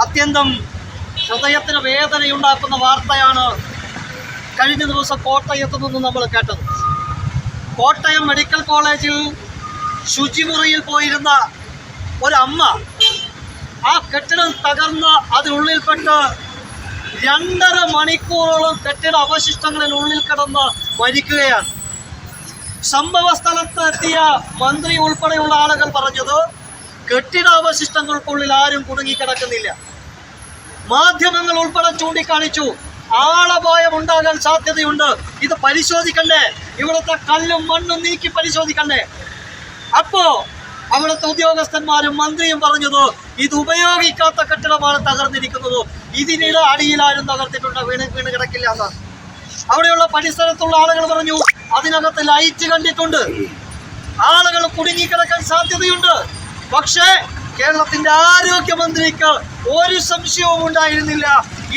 അത്യന്തം ഹൃദയത്തിന് വേദനയുണ്ടാക്കുന്ന വാർത്തയാണ് കഴിഞ്ഞ ദിവസം കോട്ടയത്ത് നിന്ന് നമ്മൾ കേട്ടത്. കോട്ടയം മെഡിക്കൽ കോളേജിൽ ശുചിമുറിയിൽ പോയിരുന്ന ഒരമ്മ. ആ കെട്ടിടം തകർന്ന് അതിനുള്ളിൽപ്പെട്ട് രണ്ടര മണിക്കൂറോളം കെട്ടിട അവശിഷ്ടങ്ങളിൽ ഉള്ളിൽ കിടന്ന് മരിക്കുകയാണ്. സംഭവ സ്ഥലത്ത് എത്തിയ മന്ത്രി ഉൾപ്പെടെയുള്ള ആളുകൾ പറഞ്ഞത് കെട്ടിടാവശിഷ്ടങ്ങൾക്കുള്ളിൽ ആരും കുടുങ്ങിക്കിടക്കുന്നില്ല. മാധ്യമങ്ങൾ ഉൾപ്പെടെ ചൂണ്ടിക്കാണിച്ചു. ആളപായം ഉണ്ടാകാൻ സാധ്യതയുണ്ട്. ഇത് പരിശോധിക്കണ്ടേ? ഇവിടുത്തെ കല്ലും മണ്ണും നീക്കി പരിശോധിക്കണ്ടേ? അപ്പോ അവിടുത്തെ ഉദ്യോഗസ്ഥന്മാരും മന്ത്രിയും പറഞ്ഞത് ഇത് ഉപയോഗിക്കാത്ത കെട്ടിടമാണ് തകർന്നിരിക്കുന്നത്. ഇതിനിടെ അടിയിലാരും തകർത്തിട്ടുണ്ട്. വീണ് വീണ് കിടക്കില്ല എന്നാണ് അവിടെയുള്ള പരിസരത്തുള്ള ആളുകൾ പറഞ്ഞു അതിനകത്ത് ലൈറ്റ് കണ്ടിട്ടുണ്ട്. ആളുകൾ കുടുങ്ങിക്കിടക്കാൻ സാധ്യതയുണ്ട്. പക്ഷേ കേരളത്തിന്റെ ആരോഗ്യമന്ത്രിക്ക് ഒരു സംശയവും ഉണ്ടായിരുന്നില്ല.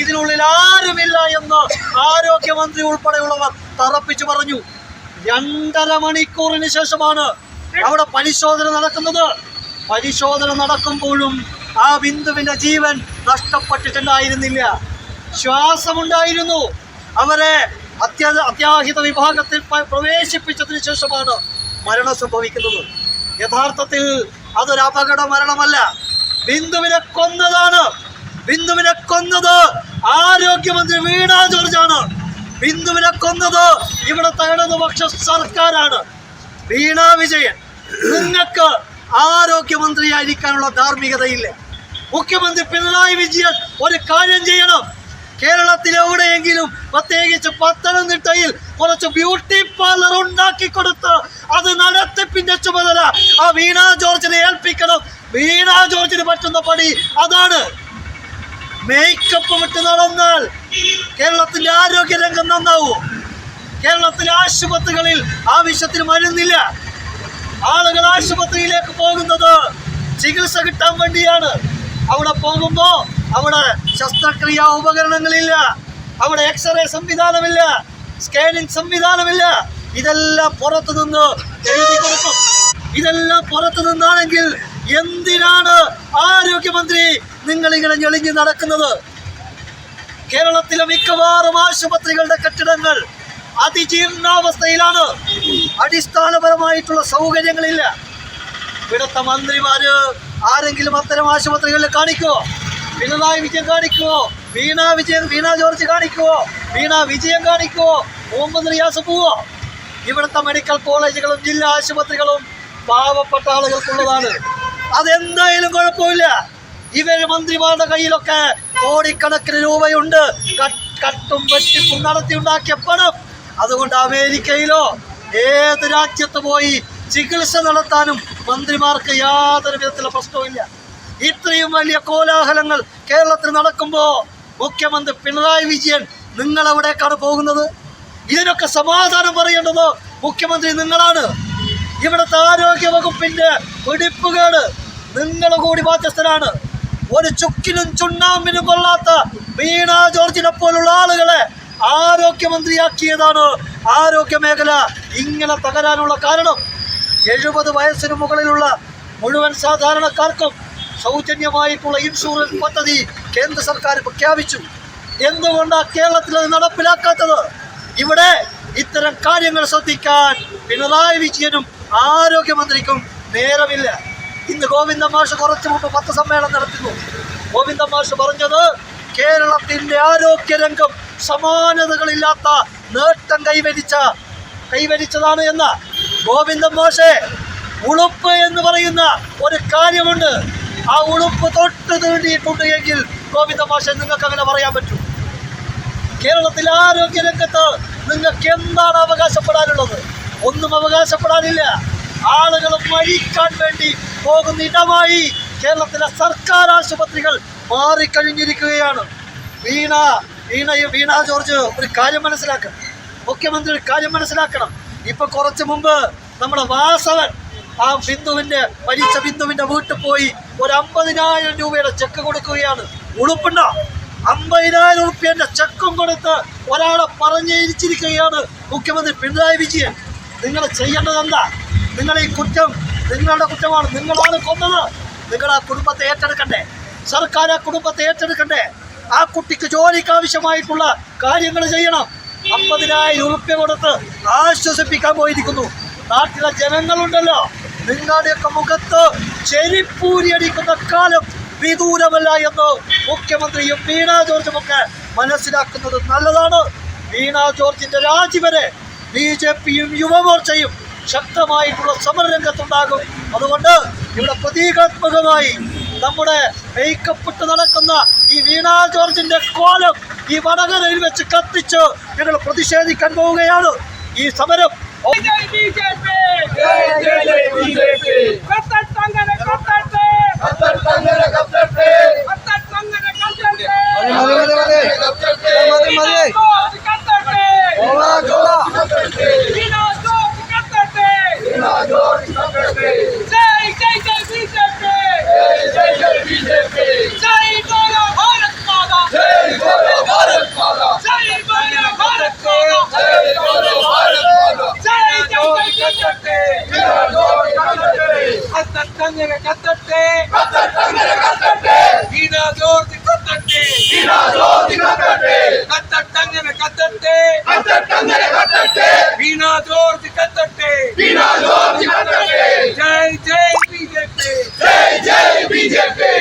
ഇതിനുള്ളിൽ ആരുമില്ല എന്ന് ആരോഗ്യമന്ത്രി ഉൾപ്പെടെയുള്ളവർ തറപ്പിച്ചു പറഞ്ഞു. രണ്ടര മണിക്കൂറിന് ശേഷമാണ് അവിടെ പരിശോധന നടക്കുന്നത്. പരിശോധന നടക്കുമ്പോഴും ആ ബിന്ദുവിന്റെ ജീവൻ നഷ്ടപ്പെട്ടിട്ടുണ്ടായിരുന്നില്ല ശ്വാസമുണ്ടായിരുന്നു. അവരെ അത്യ അത്യാഹിത വിഭാഗത്തിൽ പ്രവേശിപ്പിച്ചതിന് ശേഷമാണ് മരണം സംഭവിക്കുന്നത്. യഥാർത്ഥത്തിൽ അതൊരു അപകട മരണമല്ല. ബിന്ദുവിനെ കൊന്നതാണ്. ബിന്ദുവിനെ കൊന്നത് ആരോഗ്യമന്ത്രി വീണാ ജോർജാണ്. ബിന്ദുവിനെ കൊന്നത് ഇവിടുത്തെ ഇടതുപക്ഷ സർക്കാരാണ്. വീണ വിജയൻ. നിങ്ങൾക്ക് ആരോഗ്യമന്ത്രിയായിരിക്കാനുള്ള ധാർമ്മികതയില്ല? മുഖ്യമന്ത്രി പിണറായി വിജയൻ ഒരു കാര്യം ചെയ്യണം. കേരളത്തിലെവിടെയെങ്കിലും പ്രത്യേകിച്ച് പത്തനംതിട്ടയിൽ കുറച്ച് ബ്യൂട്ടി പാർലർ ഉണ്ടാക്കി കൊടുത്ത് അത് നടത്തിപ്പിന്റെ ചുമതല ആ വീണ ജോർജിനെ ഏൽപ്പിക്കണം. വീണ ജോർജിന് പറ്റുന്ന പണി അതാണ്. മേക്കപ്പ് വിട്ട് നടന്നാൽ കേരളത്തിന്റെ ആരോഗ്യ രംഗം നന്നാവൂ. കേരളത്തിലെ ആശുപത്രികളിൽ ആവശ്യത്തിന് മരുന്നില്ല. ആളുകൾ ആശുപത്രിയിലേക്ക് പോകുന്നത് ചികിത്സ കിട്ടാൻ വേണ്ടിയാണ്. അവിടെ പോകുമ്പോ അവിടെ ശസ്ത്രക്രിയാ ഉപകരണങ്ങളില്ല. അവിടെ എക്സ്റേ സംവിധാനമില്ല. സ്കാനിങ് സംവിധാനമില്ല. ഇതെല്ലാം പുറത്തു നിന്ന് എഴുതി കൊടുക്കും. ഇതെല്ലാം പുറത്തു നിന്നാണെങ്കിൽ എന്തിനാണ് ആരോഗ്യമന്ത്രി നിങ്ങൾ ഇങ്ങനെ ഞെളിഞ്ഞു നടക്കുന്നത്? കേരളത്തിലെ മിക്കവാറും ആശുപത്രികളുടെ കെട്ടിടങ്ങൾ അതിജീർണാവസ്ഥയിലാണ്. അടിസ്ഥാനപരമായിട്ടുള്ള സൗകര്യങ്ങളില്ല. ഇവിടുത്തെ മന്ത്രിമാര് ആരെങ്കിലും അത്തരം ആശുപത്രികളിൽ കാണിക്കുവോ? പിണറായി വിജയൻ കാണിക്കുവോ? വീണ വിജയൻ വീണ ജോർജ് കാണിക്കുവോ? വീണ വിജയൻ കാണിക്കുവോ? മുഹമ്മദ് റിയാസ് പോവോ? ഇവിടുത്തെ മെഡിക്കൽ കോളേജുകളും ജില്ലാ ആശുപത്രികളും പാവപ്പെട്ട ആളുകൾക്കുള്ളതാണ്. അതെന്തായാലും കുഴപ്പമില്ല. ഇവർ മന്ത്രിമാരുടെ കയ്യിലൊക്കെ കോടിക്കണക്കിന് രൂപയുണ്ട്. കട്ടും വെട്ടിപ്പും നടത്തി ഉണ്ടാക്കിയ പണം അതുകൊണ്ട് അമേരിക്കയിലോ ഏത് രാജ്യത്ത് പോയി ചികിത്സ നടത്താനും മന്ത്രിമാർക്ക് യാതൊരു വിധത്തിലുള്ള പ്രശ്നവുമില്ല. ഇത്രയും വലിയ കോലാഹലങ്ങൾ കേരളത്തിൽ നടക്കുമ്പോൾ മുഖ്യമന്ത്രി പിണറായി വിജയൻ നിങ്ങൾ എവിടേക്കാണ് പോകുന്നത്? ഇതിനൊക്കെ സമാധാനം പറയേണ്ടത് മുഖ്യമന്ത്രി നിങ്ങളാണ്. ഇവിടുത്തെ ആരോഗ്യ വകുപ്പിന്റെ പിടിപ്പുകേട് നിങ്ങൾ കൂടി ബാധ്യസ്ഥനാണ്. ഒരു ചുക്കിനും ചുണ്ണാമ്പിനും കൊള്ളാത്ത വീണ ജോർജിനെ പോലുള്ള ആളുകളെ ആരോഗ്യമന്ത്രിയാക്കിയതാണ് ആരോഗ്യ മേഖല. ഇങ്ങനെ തകരാനുള്ള കാരണം എഴുപത് വയസ്സിന് മുകളിലുള്ള മുഴുവൻ സാധാരണക്കാർക്കും സൗജന്യമായിട്ടുള്ള ഇൻഷുറൻസ് പദ്ധതി കേന്ദ്ര സർക്കാർ പ്രഖ്യാപിച്ചു. എന്തുകൊണ്ടാണ് കേരളത്തിൽ അത് നടപ്പിലാക്കാത്തത്? ഇവിടെ ഇത്തരം കാര്യങ്ങൾ ശ്രദ്ധിക്കാൻ പിണറായി വിജയനും ആരോഗ്യമന്ത്രിക്കും നേരമില്ല. ഇന്ന് ഗോവിന്ദ മാഷ് കുറച്ചു മുമ്പ് പത്രസമ്മേളനം നടത്തുന്നു. ഗോവിന്ദ മാഷ് പറഞ്ഞത് കേരളത്തിന്റെ ആരോഗ്യരംഗം സമാനതകളില്ലാത്ത നേട്ടം കൈവരിച്ച കൈവരിച്ചതാണ് എന്ന ഗോവിന്ദൻ മോശ ഉളുപ്പ് എന്ന് പറയുന്ന ഒരു കാര്യമുണ്ട്. ആ ഉളുപ്പ് തൊട്ട് തീണ്ടിയിട്ടുണ്ട് എങ്കിൽ ഗോവിന്ദ മാഷെ നിങ്ങൾക്ക് അങ്ങനെ പറയാൻ പറ്റും. കേരളത്തിൽ ആരോഗ്യ രംഗത്ത് നിങ്ങൾക്ക് എന്താണ് അവകാശപ്പെടാനുള്ളത്? ഒന്നും അവകാശപ്പെടാനില്ല. ആളുകൾ മരിക്കാൻ വേണ്ടി പോകുന്ന ഇടമായി കേരളത്തിലെ സർക്കാർ ആശുപത്രികൾ മാറിക്കഴിഞ്ഞിരിക്കുകയാണ്. വീണ വീണ വീണ ജോർജ് ഒരു കാര്യം മനസ്സിലാക്കണം. മുഖ്യമന്ത്രി ഒരു കാര്യം മനസ്സിലാക്കണം. ഇപ്പൊ കുറച്ച് മുമ്പ് നമ്മുടെ വാസവൻ ആ ബിന്ദുവിന്റെ മരിച്ച ബിന്ദുവിന്റെ വീട്ടിൽ പോയി ഒരു അമ്പതിനായിരം രൂപയുടെ ചെക്ക് കൊടുക്കുകയാണ്. ഉളുപ്പുണ്ടോ. അമ്പതിനായിരം റുപ്യന്റെ ചെക്കും കൊടുത്ത് ഒരാളെ പറഞ്ഞിരിച്ചിരിക്കുകയാണ് മുഖ്യമന്ത്രി പിണറായി വിജയൻ. നിങ്ങൾ ചെയ്യേണ്ടത് എന്താ നിങ്ങൾ ഈ കുറ്റം നിങ്ങളുടെ കുറ്റമാണ്. നിങ്ങളാണ് കൊന്നത്. നിങ്ങൾ ആ കുടുംബത്തെ ഏറ്റെടുക്കണ്ടേ? സർക്കാർ ആ കുടുംബത്തെ ഏറ്റെടുക്കണ്ടേ? ആ കുട്ടിക്ക് ജോലിക്ക് ആവശ്യമായിട്ടുള്ള കാര്യങ്ങൾ ചെയ്യണം. അമ്പതിനായിരം ഉറുപ്പ്യ കൊടുത്ത് ആശ്വസിപ്പിക്കാൻ പോയിരിക്കുന്നു. നാട്ടിലെ ജനങ്ങളുണ്ടല്ലോ നിങ്ങളുടെയൊക്കെ മുഖത്ത് ചെരിപ്പൂരിയടിക്കുന്ന കാലം വിദൂരമല്ല എന്ന് മുഖ്യമന്ത്രിയും വീണ ജോർജുമൊക്കെ മനസ്സിലാക്കുന്നത് നല്ലതാണ്. വീണ ജോർജിന്റെ രാജി വരെ ബി ജെ പിയും യുവമോർച്ചയും ശക്തമായിട്ടുള്ള സമരരംഗത്തുണ്ടാകും. അതുകൊണ്ട് ഇവിടെ പ്രതീകാത്മകമായി നമ്മുടെ മേക്കപ്പ് നടക്കുന്ന ഈ വീണ ജോർജിന്റെ കോലം ഈ വടകരയിൽ വെച്ച് കത്തിച്ച് ഞങ്ങൾ പ്രതിഷേധിക്കാൻ പോവുകയാണ് ഈ സമരം ജയ് കത്തട്ടങ്ങനെ കത്തട്ടെ കത്തട്ടങ്ങനെ കത്തട്ടെ വീണ ജോർജ് കത്തട്ടെ വീണ ജോർജ് കത്തട്ടെ കത്തട്ടങ്ങനെ കത്തട്ടെ കത്തട്ടങ്ങനെ കത്തട്ടെ വീണ ജോർജ് കത്തട്ടെ വീണ ജോർജ് കത്തട്ടെ ജയ് ജയ് ബിജെപി ജയ് ജയ് ബിജെപി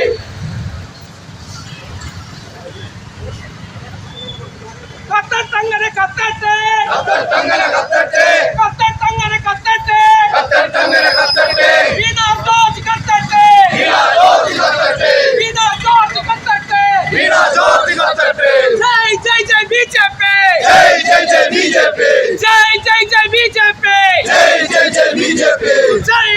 കത്തട്ടങ്ങനെ കത്തട്ടെ കത്തട്ടങ്ങനെ കത്തട്ടെ കത്തട്ടങ്ങനെ കത്തട്ടെ കത്തട്ടങ്ങനെ കത്തട്ടെ വീണ ജോർജ് കത്തട്ടെ വീണ ജോർജ് കത്തട്ടെ വീണ ജോർജ് കത്തട്ടെ വീണ ജോർജ് കത്തട്ടെ ജയ് ജയ് ജയ് ബിജെപി ജയ് ജയ് ജയ് ബിജെപി ജയ് ജയ് ജയ് ബിജെപി ജയ് ജയ് ജയ് ബിജെപി ജയ്